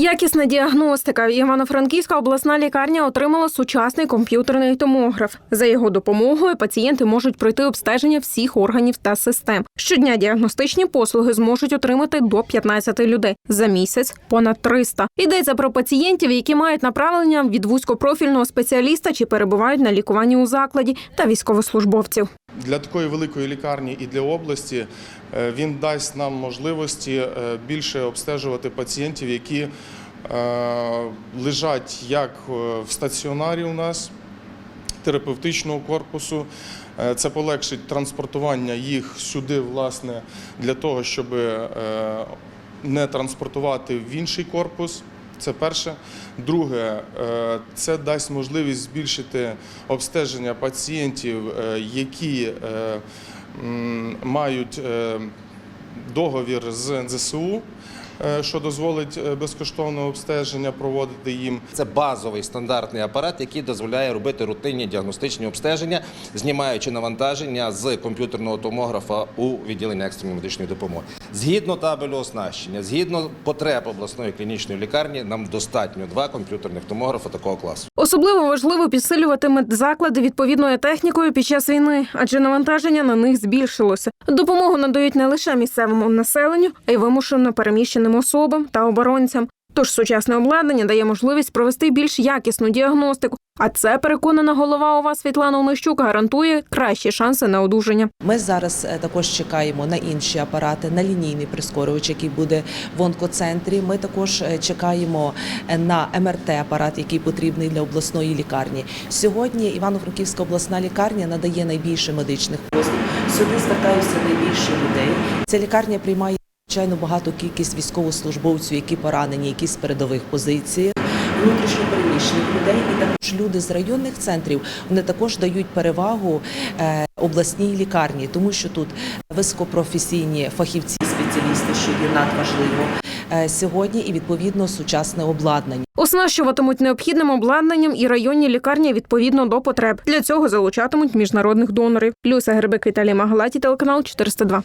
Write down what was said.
Якісна діагностика. Івано-Франківська обласна лікарня отримала сучасний комп'ютерний томограф. За його допомогою пацієнти можуть пройти обстеження всіх органів та систем. Щодня діагностичні послуги зможуть отримати до 15 людей за місяць понад 300. Йдеться про пацієнтів, які мають направлення від вузькопрофільного спеціаліста чи перебувають на лікуванні у закладі, та військовослужбовців. Для такої великої лікарні і для області е, він дасть нам можливості е, більше обстежувати пацієнтів, які е, лежать як в стаціонарі у нас терапевтичного корпусу. Це полегшить транспортування їх сюди, власне, для того, щоб не транспортувати в інший корпус. Це перше. Друге, е, це дасть можливість збільшити обстеження пацієнтів, е, які е, мають договір з НЗСУ, що дозволить безкоштовне обстеження проводити їм. Це базовий стандартний апарат, який дозволяє робити рутинні діагностичні обстеження, знімаючи навантаження з комп'ютерного томографа у відділенні екстреної медичної допомоги. Згідно табелю оснащення, згідно потреб обласної клінічної лікарні, нам достатньо два комп'ютерних томографа такого класу. Особливо важливо підсилювати медзаклади відповідною технікою під час війни, адже навантаження на них збільшилося. Допомогу надають не лише місцевому населенню, а й вимушено переміщеним особам та оборонцям. Тож сучасне обладнання дає можливість провести більш якісну діагностику. А це переконана голова ОВА Світлана Онищук гарантує кращі шанси на одужання. Ми зараз е, також чекаємо на інші апарати, на лінійний прискорювач, який буде в онкоцентрі. Ми також е, чекаємо е, на МРТ-апарат, який потрібний для обласної лікарні. Сьогодні Івано-Франківська обласна лікарня надає найбільше медичних послуг. Сюди звертаються найбільше людей. Ця лікарня приймає звичайно багато кількість військовослужбовців, які поранені, які з передових позицій. Внутрішньопереміщених людей і також люди з районних центрів вони також дають перевагу е, обласній лікарні, тому що тут високопрофесійні фахівці, спеціалісти, що є надважливо е, сьогодні, і відповідно сучасне обладнання. Оснащуватимуть необхідним обладнанням і районні лікарні відповідно до потреб. Для цього залучатимуть міжнародних донорів. Люся Гербик, Віталій Магалаті, телеканал 402.